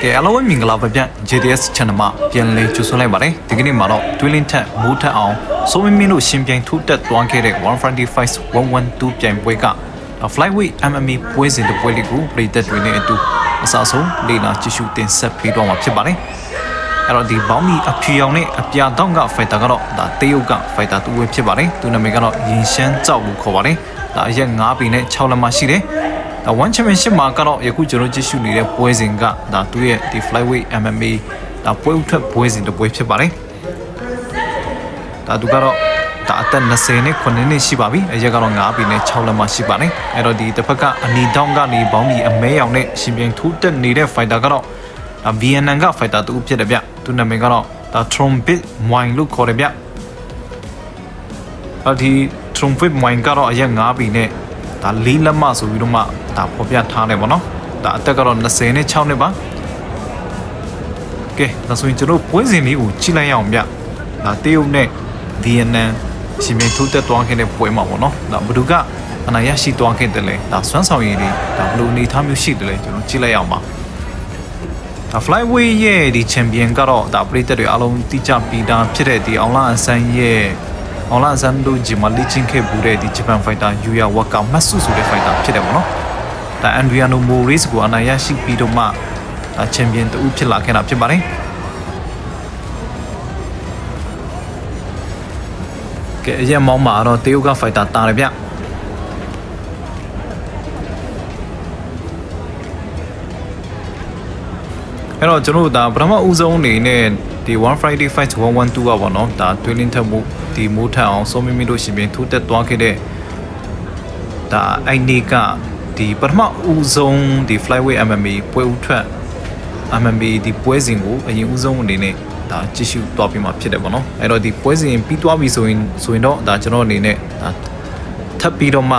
ကဲအားလုံးပဲမင်္ဂလာပါဗျ JDS channel မှာပြန်လည်ကြိုဆိုလိုက်ပါတယ်ဒီကနေ့မှာတော့ Dwelling Tab မိုးထက်အောင်စိုးမင်းမင်းတို့ရှင်ပြိုင်ထိုးတက်သွားခဲ့တဲ့155 112ပြိုင်ပွဲက Flyweight MMA ပွဲစဉ်တစ်ပွဲလေးကိုပြည်သက်တွေနဲ့အတူအစားဆုံးလေ့လာကြည့်ရှုတင်ဆက်ပေးတော့မှာဖြစ်ပါတယ်အဲ့တော့ဒီဘောင်းမီအဖြူရောင်နဲ့အပြာတောင်းကဖိုက်တာကတော့ဒါတေးရုပ်ကဖိုက်တာတူဝဲဖြစ်ပါတယ်သူနာမည်ကတော့ရင်ရှမ်းကြောက်လို့ခေါ်ပါတယ်ဒါအရက်9ပေနဲ့6လက်မရှိတယ် ဒါ one championship မှာကတော့ယခုကျွန်တော်ကြည့်ရှုနေတဲ့ပွဲစဉ်ကဒါသူရဲ့ဒီ flyweight MMA ဒါပွဲဥထွက်ပွဲစဉ်တစ်ပွဲဖြစ်ပါတယ်ဒါသူကတော့ဒါအသက်20နဲ့9နှစ်ရှိပါပြီအရက်ကတော့9ပေနဲ့6လက်မရှိပါတယ်အဲ့တော့ဒီတစ်ဖက်ကအနီတောင်းကနေဘောင်းမီအမဲရောင်နဲ့ရှင်ပြိုင်ထိုးတက်နေတဲ့ fighter ကတော့ဒါ VNN က fighter တူဖြစ်တယ်ဗျသူနာမည်ကတော့ဒါ Trumpet Wine လို့ခေါ်တယ်ဗျအဲ့ဒီ Trumpet Wine ကတော့အရက်9ပေနဲ့ ဒါ၄လက်မဆိုပြီးတော့မှဒါဖော်ပြထားတယ်ပေါ့နော်ဒါအသက်ကတော့20နဲ့6နှစ်ပါကဲဒါဆိုရင်ကျွန်တော်ပွဲစဉ်လေးကိုကြည့်လိုက်ရအောင်ဗျဒါတေးုပ်နဲ့ VNN ရှင်ပြိုင်ထိုးတက်သွားခဲ့တဲ့ပွဲမှာပေါ့နော်ဒါဘယ်သူကအနိုင်ရရှိသွားခဲ့တယ်လဲဒါစွမ်းဆောင်ရည်တွေဒါဘယ်လိုအနေအထားမျိုးရှိတယ်လဲကျွန်တော်ကြည့်လိုက်ရအောင်ပါဒါ flyweight ရဲ့ဒီ champion ကတော့ဒါပရိသတ်တွေအားလုံးတိကျပြီးသားဖြစ်တဲ့ဒီအောင်လာအဆန်းရဲ့ အောင်လာအဆန်းတို့ဂျီမာလီချင်းခဲ့ပူတဲ့ဒီ Japan fighter Yuya Waka Matsu ဆိုတဲ့ fighter ဖြစ်တယ်ပေါ့နော်ဒါ Adriano Moraes ကိုအနိုင်ရရှိပြီးတော့မှဒါ champion တူဖြစ်လာခဲ့တာဖြစ်ပါတယ်ကဲအရင်မောင်းမှာတော့တေယုက fighter တာတယ်ဗျအဲ့တော့ကျွန်တော်တို့ဒါပထမဦးဆုံးအနေနဲ့ဒီ one friday fight 112ကပေါ့နော်ဒါ twinning ထက်မှု ဒီမိုးထက်အောင်စောမင်းမင်းတို့ရှင်ပြင်းထိုးတက်သွားခဲ့တဲ့ဒါအဲ့ဒီကဒီပထမဦးဆုံးဒီ flyweight MMA ပွဲဦးထွက် MMA ဒီပွဲစဉ်ကိုအရင်ဦးဆုံးအနေနဲ့ဒါကြည့်ရှုသွားပြီးမှဖြစ်တယ်ပေါ့နော်အဲ့တော့ဒီပွဲစဉ်ပြီးသွားပြီဆိုရင်ဆိုရင်တော့ဒါကျွန်တော်အနေနဲ့ဒါထပ်ပြီးတော့မှ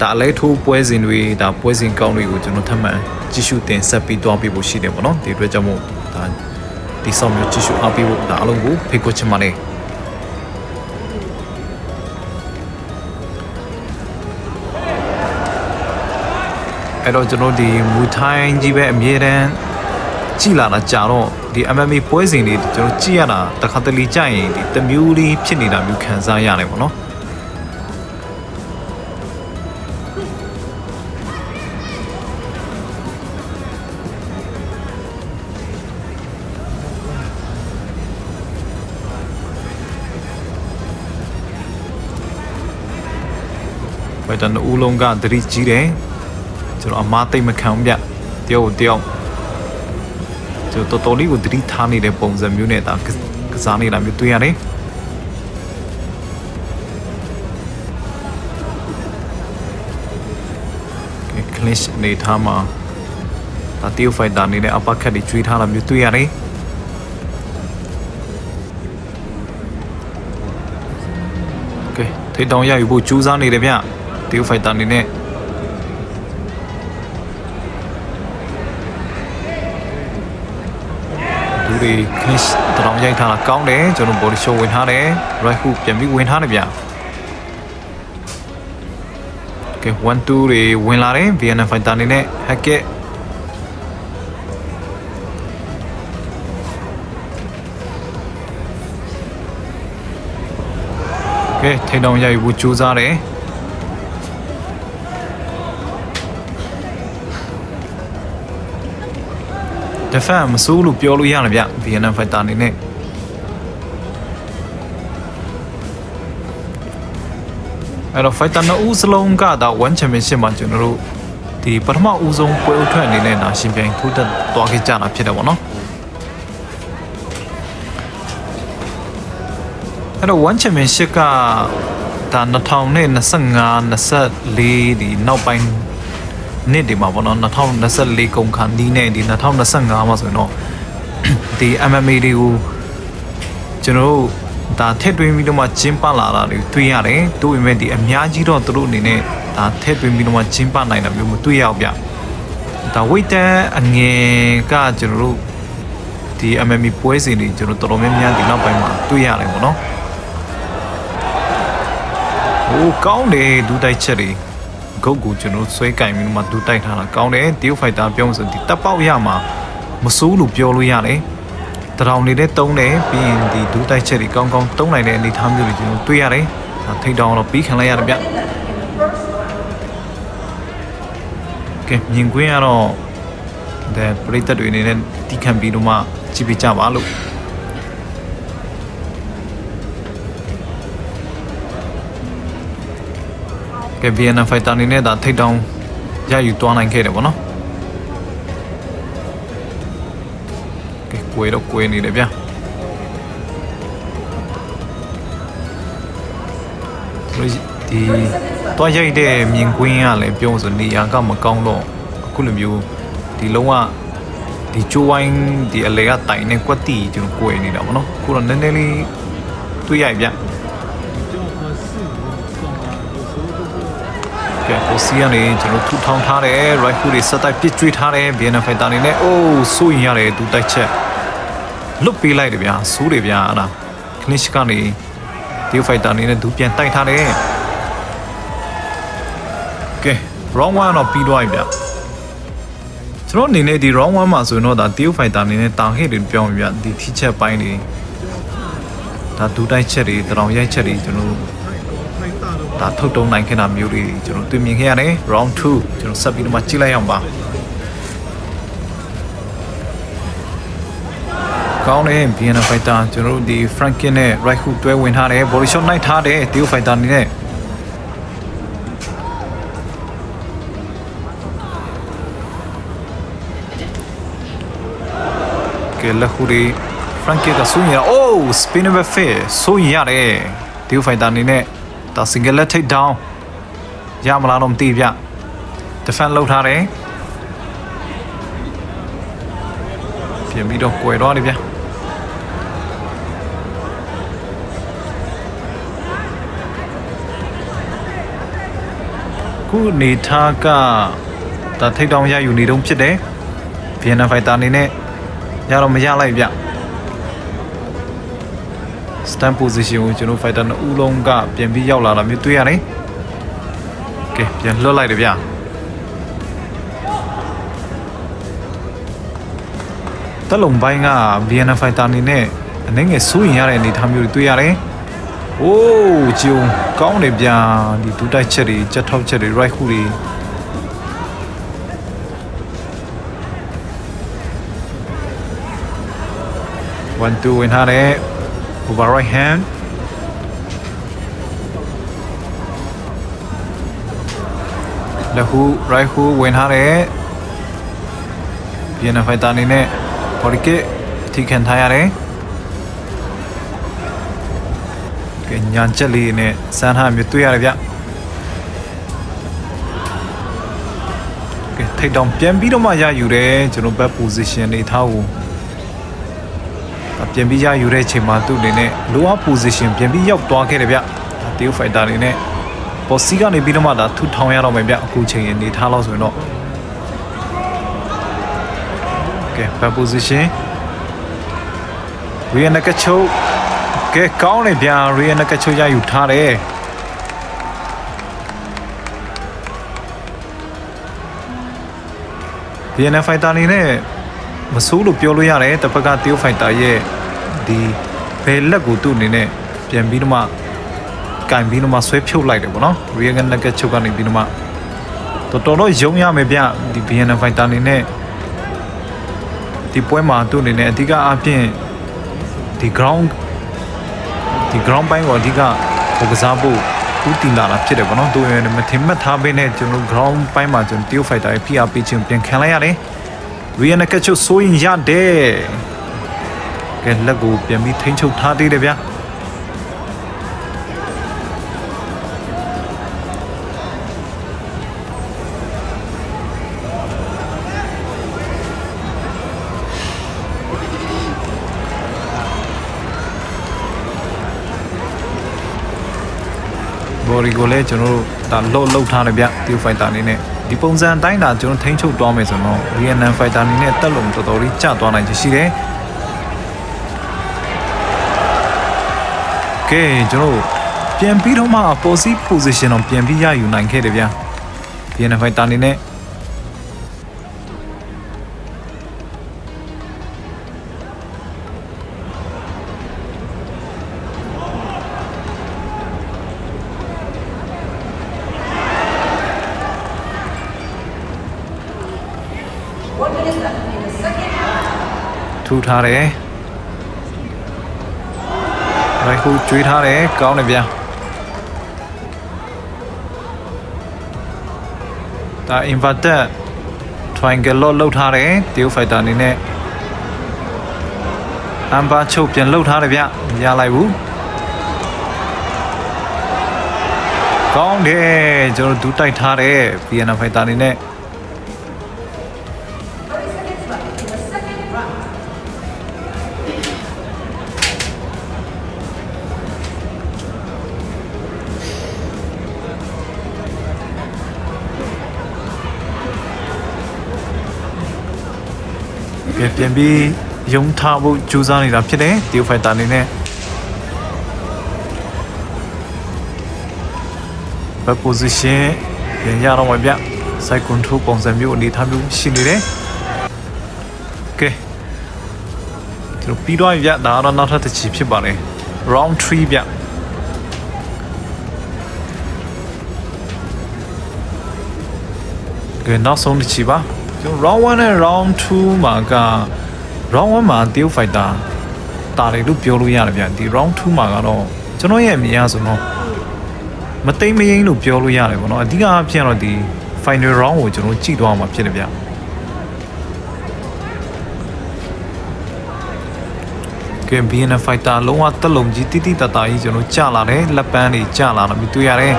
ဒါအလဲထိုးပွဲစဉ်တွေဒါပွဲစဉ်ကောင်းတွေကိုကျွန်တော်ထပ်မံကြည့်ရှုတင်ဆက်ပြီးသွားပြီးဖို့ရှိတယ်ပေါ့နော်ဒီအတွက်ကြောင့်မို့ဒါဒီဆောင်မျိုးကြည့်ရှုအားပေးဖို့ဒါအလုံးကိုဖိတ်ခေါ်ချင်ပါတယ် အဲ့တော့ကျွန်တော်ဒီမူထိုင်းကြီးပဲအမြဲတမ်းကြည်လာတာကြာတော့ဒီ MMA ပွဲစဉ်တွေကျွန်တော်ကြည့်ရတာတစ်ခါတလေကြာရင်ဒီတမျိုးလေးဖြစ်နေတာမျိုးခံစားရတယ်ပေါ့နော်ဘယ်တန်ဦးလုံးကသတိကြီးတယ် ကျွန်တော်အမားသိမ့်မခံဘူးဗျတယောက်တယောက်ကျွန်တော်တော်တော်လေးကိုသတိထားနေတဲ့ပုံစံမျိုးနဲ့ဒါကကစားနေတာမျိုးတွေ့ရတယ်ကဲ clash နေထားမှာဒါတီယိုဖိုက်တာနေနဲ့အပခတ်တွေကျွေးထားတာမျိုးတွေ့ရတယ်ကဲထိတ်တောင်ရယူဖို့ကြိုးစားနေတယ်ဗျတီယိုဖိုက်တာနေနဲ့ တွေ clash တောင်ရိုက်ထားတာကောင်းတယ်ကျွန်တော် body show ဝင်ထားတယ် right hook ပြန်ပြီးဝင်ထားတယ်ဗျကဲ1 2တွေဝင်လာတယ် VNF fighter အနေနဲ့ hacket ကဲထိန်တောင်ရယူဖို့ကြိုးစားတယ် ဒဖန်မစိုးလို့ပြောလို့ရတယ်ဗျ VNF fighter အနေနဲ့အဲ့တော့ fighter နှစ်ဦးစလုံးကဒါ1 championship မှာကျွန်တော်တို့ဒီပထမဦးဆုံးပွဲဥထွက်အနေနဲ့ဒါရှင်ပြိုင်ထိုးတက်သွားခဲ့ကြတာဖြစ်တယ်ပေါ့နော်အဲ့တော့1 championship ကဒါ2025 24ဒီနောက်ပိုင်း နှစ်ဒီမှာပေါ့နော်2024ကုန်ခါနီးနဲ့ဒီ2025မှာဆိုရင်တော့ဒီ MMA တွေကိုကျွန်တော်တို့ဒါထည့်သွင်းပြီးတော့မှကျင်းပလာတာတွေတွေ့ရတယ်။တို့ပေမဲ့ဒီအများကြီးတော့သူတို့အနေနဲ့ဒါထည့်သွင်းပြီးတော့မှကျင်းပနိုင်တာမျိုးမတွေ့ရဘူးဗျ။ဒါဝိတ်တန်အငယ်ကကျွန်တော်တို့ဒီ MMA ပွဲစဉ်တွေကျွန်တော်တော်တော်များများဒီနောက်ပိုင်းမှာတွေ့ရတယ်ပေါ့နော်။ဟိုကောင်းတယ်ဒူးတိုက်ချက်တွေ ဂုတ်ကိုကျွန်တော်ဆွဲကင်ပြီးတော့မှဒူးတိုက်ထားတာကောင်းတယ်တီယိုဖိုက်တာပြောမှဆိုဒီတပ်ပေါက်ရမှာမစိုးလို့ပြောလို့ရတယ်တရောင်နေနဲ့တုံးတယ်ပြီးရင်ဒီဒူးတိုက်ချက်တွေကောင်းကောင်းတုံးနိုင်တဲ့အနေအထားမျိုးတွေကျွန်တော်တွေ့ရတယ်ဒါထိတ်တောင်တော့ပြီးခံလိုက်ရတယ်ဗျကဲမြင်ကွင်းကတော့ဒါပရိသတ်တွေအနေနဲ့တီးခံပြီးတော့မှကြည့်ပြကြပါလို့ ကဲ VNF fighter အနေနဲ့ဒါထိတ်တောင်ရယူသွားနိုင်ခဲ့တယ်ဗောနော်ကဲကိုယ်တော့ကိုယ်နေတယ်ဗျာဒီဒီတော့ရိုက်တဲ့မြင်ကွင်းကလည်းပြောဆိုနေရာကမကောင်းတော့အခုလိုမျိုးဒီလုံးဝဒီချိုးဝိုင်းဒီအလေကတိုင်နဲ့ကွက်တီကျွန်တော်ကိုယ်နေတာဗောနော်အခုတော့နည်းနည်းလေးတွေ့ရိုက်ဗျာ ကဲကိုစီကနေကျွန်တော်ထူထောင်ထားတယ် right hook တွေဆက်တိုက်ပစ်ကျွေးထားတယ်ဗီယက်နမ်ဖိုင်တာအနေနဲ့အိုးစိုးရင်ရတယ်သူတိုက်ချက်လွတ်ပေးလိုက်တယ်ဗျာစိုးတယ်ဗျာအဲ့ဒါ clinch ကနေဒီဖိုင်တာအနေနဲ့သူပြန်တိုက်ထားတယ်ကဲ round 1တော့ပြီးသွားပြီဗျာကျွန်တော်အနေနဲ့ဒီ round 1မှာဆိုရင်တော့ဒါတီယိုဖိုင်တာအနေနဲ့တာဟစ်တွေပြောင်းပြီဗျာဒီ teacher ပိုင်းတွေဒါဒူးတိုက်ချက်တွေတရောင်ရိုက်ချက်တွေကျွန်တော် ဒါထုတ်တုံးနိုင်ခဲ့တာမျိုးတွေကျွန်တော်တွေ့မြင်ခဲ့ရတယ် round 2ကျွန်တော်ဆက်ပြီးတော့မှကြည့်လိုက်အောင်ပါကောင်းတယ် Vienna Fighter ကျွန်တော်တို့ဒီ Franklin နဲ့ right hook တွဲဝင်ထားတယ် body shot နိုင်ထားတယ် Teo Fighter အနေနဲ့ကဲလက်ခုတွေ Franklin ကဆူရင်ရအိုး spin over face ဆူရင်ရတယ် Teo Fighter အနေနဲ့ ဒါ single leg take down ရမလားတော့မသိဗျ defend လုပ်ထားတယ်ပြင်ပြီးတော့ကွယ်တော့တယ်ဗျခုနေထားကဒါထိတ်တောင်ရယူနေတုံးဖြစ်တယ် Vienna Fighter အနေနဲ့ရတော့မရလိုက်ဗျ stand position ကိုကျွန်တော် fighter နှစ်ဦးလုံးကပြန်ပြီးရောက်လာတာမျိုးတွေ့ရတယ်။ကဲပြန်လွှတ်လိုက်တယ်ဗျာ။တက်လုံပိုင်းက Vienna fighter အနေနဲ့အနေငယ်စိုးရင်ရတဲ့အနေအထားမျိုးတွေတွေ့ရတယ်။အိုးဂျုံကောင်းတယ်ဗျာဒီဒူတိုက်ချက်တွေချက်ထောက်ချက်တွေ right hook တွေ1 2ဝင်ထားတယ် over right hand လက်ဟု right hook ဝင်ထားတယ် Vienna fighter အနေနဲ့ body kick ထိခံထားရတယ်ကဲညာချက်လေးနဲ့စမ်းထားမျိုးတွေ့ရတယ်ဗျကဲထိတ်တောင်ပြန်ပြီးတော့မှရယူတယ်ကျွန်တော် back position နေထားကို ပြန်ပြီးရယူတဲ့အချိန်မှာသူ့အနေနဲ့ lower position ပြန်ပြီးရောက်သွားခဲ့တယ်ဗျဒါ Teo Fighter အနေနဲ့ပေါ်စီကနေပြီးတော့မှဒါထူထောင်ရတော့မယ်ဗျအခုချိန်အနေထားလို့ဆိုရင်တော့ကဲ back position rear naked choke ကဲကောင်းတယ်ဗျာ rear naked choke ရယူထားတယ်ဒီ VN Fighter အနေနဲ့မဆိုးလို့ပြောလို့ရတယ်တစ်ဖက်က Teo Fighter ရဲ့ ဒီဘယ်လက်ကိုသူ့အနေနဲ့ပြန်ပြီးတော့မှကင်ပြီးတော့မှဆွဲဖြုတ်လိုက်တယ်ပေါ့နော် Rear Naked Choke ကနေပြီးတော့မှတော်တော်တော့ယုံရမယ်ဗျဒီ VN Fighter အနေနဲ့ဒီပွဲမှာသူ့အနေနဲ့အဓိကအားဖြင့်ဒီ ground ဒီ ground ပိုင်းကိုအဓိကပုံကစားဖို့ဦးတည်လာတာဖြစ်တယ်ဗောနော်သူရမထင်မှတ်ထားပေးနဲ့ကျွန်တော် ground ပိုင်းမှာကျွန်တော် Teo Fighter ရဲ့ PRP ချင်းပြန်ခံလိုက်ရတယ် Rear Naked Choke ဆိုရင်ရတယ် ကဲလက်ကိုပြန်ပြီးထိန်းချုပ်ထားသေးတယ်ဗျာဘော်ဒီကိုလည်းကျွန်တော်တို့ဒါလော့လောက်ထားတယ်ဗျ Teo Fighter အနေနဲ့ဒီပုံစံအတိုင်းဒါကျွန်တော်ထိန်းချုပ်သွားမယ်ဆိုတော့ VNN Fighter အနေနဲ့တက်လုံတော်တော်လေးကျသွားနိုင်ချင်ရှိတယ် ကဲကျွန်တော်ပြန်ပြီးတော့မှ position position တော့ပြန်ပြီးရယူနိုင်ခဲ့တယ်ဗျာ VN fighter အနေနဲ့ထူထားတယ် ရိုက်ခုကျွေးထားတယ်ကောင်းတယ်ဗျာဒါ inverted triangle လို့လောက်ထားတယ်တရုတ် fighter အနေနဲ့အမ်ဘာချုပ်ပြန်လှုပ်ထားတယ်ဗျမရလိုက်ဘူးကောင်းတယ်ကျွန်တော်ဒူးတိုက်ထားတယ် VN fighter အနေနဲ့ ပြန်ပြန်ပြီးယုံထားဖို့ကြိုးစားနေတာဖြစ်တယ်တရုတ်ဖိုက်တာအနေနဲ့ဘက် position ပြန်ရတော့မှာဗျ side control ပုံစံမျိုးအနေထားမျိုးရှိနေတယ်ကဲကျွန်တော်ပြီးတော့ဗျဒါကတော့နောက်ထပ်တစ်ချီဖြစ်ပါတယ် round 3ဗျကဲနောက်ဆုံးတစ်ချီပါ ကျွန်တော် round 1နဲ့ round 2မှာက round 1မှာတရုတ် fighter တာတယ်လို့ပြောလို့ရတယ်ဗျဒီ round 2မှာကတော့ကျွန်တော်ရဲ့အမြင်အရဆိုတော့မသိမ့်မယိမ့်လို့ပြောလို့ရတယ်ပေါ့နော်အဓိကအဖြစ်ကတော့ဒီ final round ကိုကျွန်တော်ကြည့်သွားမှာဖြစ်တယ်ဗျကဲ BNF fighter လုံးဝတက်လုံးကြီးတိတိတတ်တာကြီးကျွန်တော်ကြာလာတယ်လက်ပန်းတွေကြာလာတာမြင်တွေ့ရတယ်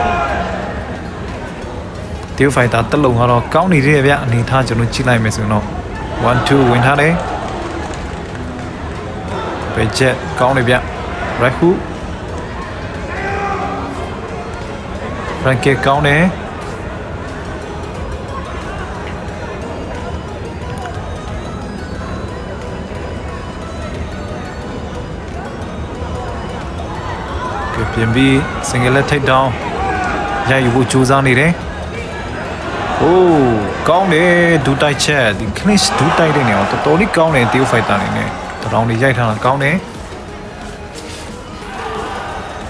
တရုတ် fighter တက်လုံးကတော့ကောင်းနေတယ်ဗျအနေထားကျွန်တော်ကြည့်လိုက်မယ်ဆိုရင်တော့1 2ဝင်ထားတယ်ပဲချက်ကောင်းတယ်ဗျ right hook front kick ကောင်းတယ်ကဲပြင်ပြီး single leg take down ရယူဖို့ကြိုးစားနေတယ်။ အိုးကောင်းတယ်ဒူတိုက်ချက်ဒီ clinch ဒူတိုက်တဲ့နေအောင်တော်တော်လေးကောင်းတယ်တေး fighter အနေနဲ့တရောင်တွေရိုက်ထားတာကောင်းတယ်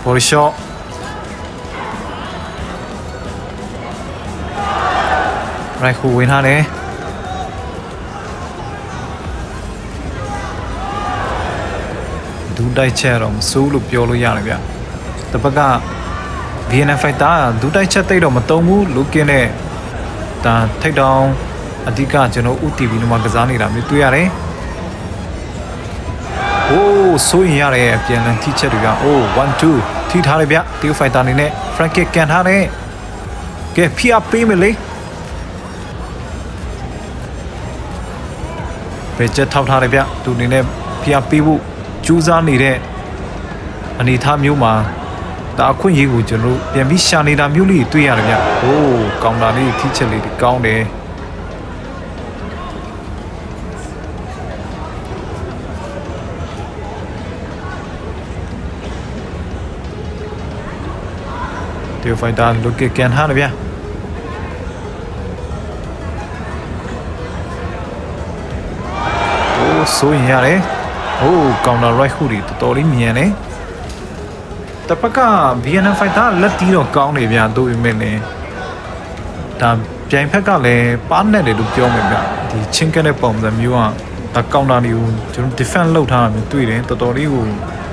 body shot ရိုက်ခုဝင်ထားတယ်ဒူတိုက်ချက်တော့မစိုးလို့ပြောလို့ရတယ်ဗျတစ်ပတ်က VNF fighter ဒူတိုက်ချက်တိတ်တော့မတုံဘူးလူကင်းနဲ့ ဒါထိတ်တောင်အဓိကကျွန်တော်ဥတီဗီနမှာကစားနေတာမျိုးတွေ့ရတယ်။အိုးစိုးရင်ရတယ်ပြန်လည်ထိချက်တွေကအိုး1 2ထိထားတယ်ဗျတီဖိုက်တာအနေနဲ့ Frank kick ကန်ထားတယ်။ကဲဖိအားပေးမယ်လေ။ပဲချက်ထောက်ထားတယ်ဗျသူအနေနဲ့ဖိအားပေးဖို့ကြိုးစားနေတဲ့အနေအထားမျိုးမှာ ဒါအခွင့်အရေးကိုကျွန်တော်တို့ပြန်ပြီးရှာနေတာမျိုးလေးတွေ့ရတယ်ဗျ။အိုးကောင်တာလေးထိချက်လေးတွေကောင်းတယ်။တေဖိုင်တာလုတ်ကကန်ဟာဗျာအိုးဆိုရင်ရတယ်အိုးကောင်တာ right hook တွေတော်တော်လေးမြန်တယ် တပတ်က VNF fighter လက်တီးတော့ကောင်းနေဗျာတို့ပေမဲ့လည်းဒါပြိုင်ဖက်ကလည်းပါနဲ့တယ်လို့ပြောမယ်ဗျဒီချင်းကတဲ့ပုံစံမျိုးကဒါကောင်တာတွေကိုကျွန်တော် defense လုပ်ထားတာမျိုးတွေ့တယ်တော်တော်လေးကို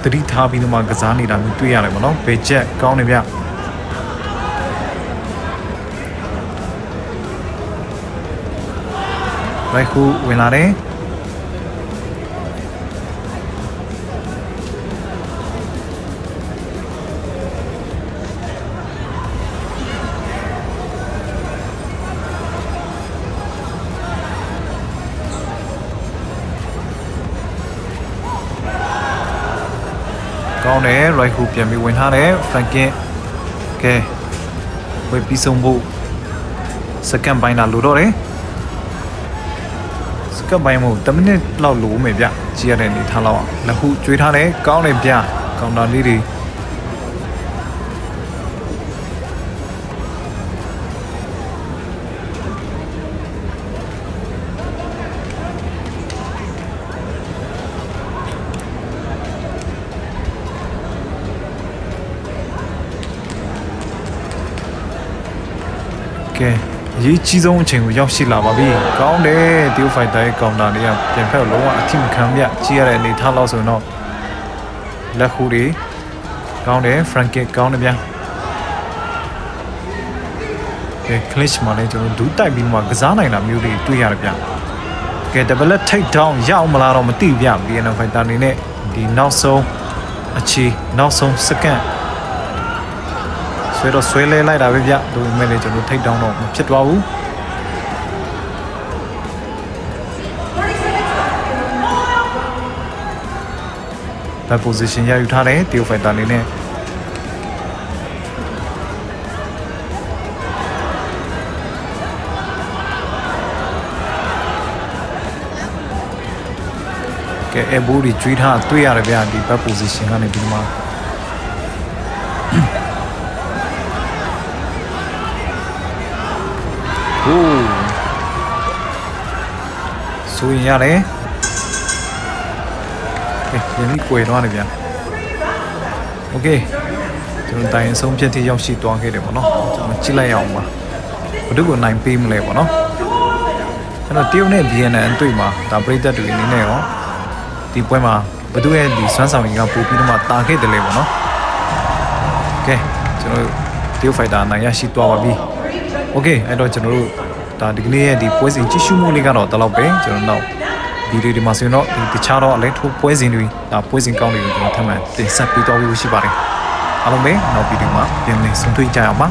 သတိထားပြီးတော့မှကစားနေတာမျိုးတွေ့ရတယ်ဗောနော်ဘေချက်ကောင်းနေဗျရိုက်ခုဝင်လာတယ် ကောင်းတယ်ရိုက်ခုပြန်ပြီးဝင်ထားတယ်ဖရန်ကင်ကဲဝေးပြီးဆုံးဖို့စကန်ပိုင်းလာလို့တော့တယ်စကပ်ပိုင်းမို့10မိနစ်လောက်လိုမယ်ဗျကြည့်ရတဲ့အနေထားလောက်အောင်လက်ဟုကျွေးထားတယ်ကောင်းတယ်ဗျကောင်တာလေးတွေ ကဲရေးကြီးဆုံးအချိန်ကိုရောက်ရှိလာပါပြီ။ကောင်းတယ်တီယိုဖိုက်တာရဲ့ကောင်တာတွေကပြန်ဖက်လုံးဝအထိမခံမြကြီးရတဲ့အနေထားလောက်ဆိုရင်တော့လက်ခုတွေကောင်းတယ်ဖရန်ကစ်ကောင်းတယ်ဗျာ။ကဲကလစ်မှာလည်းကျွန်တော်ဒူးတိုက်ပြီးမှကစားနိုင်တာမျိုးတွေတွေ့ရတယ်ဗျာ။ကဲ double take down ရအောင်မလားတော့မသိဘူးဗျာ BNN fighter အနေနဲ့ဒီနောက်ဆုံးအခြေနောက်ဆုံးစက္ကန့် ဆွဲတော့ဆွဲလဲလိုက်တာပဲဗျဒါပေမဲ့လည်းကျွန်တော်ထိတ်တောင်းတော့မဖြစ်သွားဘူးဘယ် position ရယူထားတယ်တီယိုဖိုင်တာအနေနဲ့ကဲအဘူဒီကျွေးထားတွေ့ရတယ်ဗျဒီဘက် position ကနေဒီမှာ ဟိုးဆိုရင်ရတယ်ကဲပြန်ပြီးကွယ်သွားတယ်ဗျာโอเคကျွန်တော်တိုင်အဆုံးဖြတ်ที่ရောက်ရှိသွားခဲ့တယ်ပေါ့နော်ကျွန်တော်ကြည့်လိုက်ရအောင်ပါဘယ်သူကိုနိုင်ပေးမလဲပေါ့နော်ကျွန်တော်တရုတ်နဲ့ BNN အတွေ့မှာဒါပရိသတ်တွေအနေနဲ့ရောဒီပွဲမှာဘယ်သူရဲ့ဒီစွမ်းဆောင်ရည်ကပို့ပြီးတော့မှတာခဲ့တယ်လေပေါ့နော်ကဲကျွန်တော်တရုတ်ဖိုက်တာနိုင်ရရှိသွားပါပြီ โอเคအဲ့တော့ကျွန်တော်တို့ဒါဒီကနေ့ရဲ့ဒီပွဲစဉ်ကြည့်ရှုမှုလေးကတော့တလောက်ပဲကျွန်တော်နောက်ဗီဒီယိုဒီမှာဆိုရင်တော့ဒီတခြားတော့အလဲထိုးပွဲစဉ်တွေဒါပွဲစဉ်ကောင်းတွေကိုကျွန်တော်ထပ်မံတင်ဆက်ပေးသွားဖို့ရှိပါတယ်အားလုံးပဲနောက်ဗီဒီယိုမှာပြန်လည်ဆုံတွေ့ကြအောင်ပါ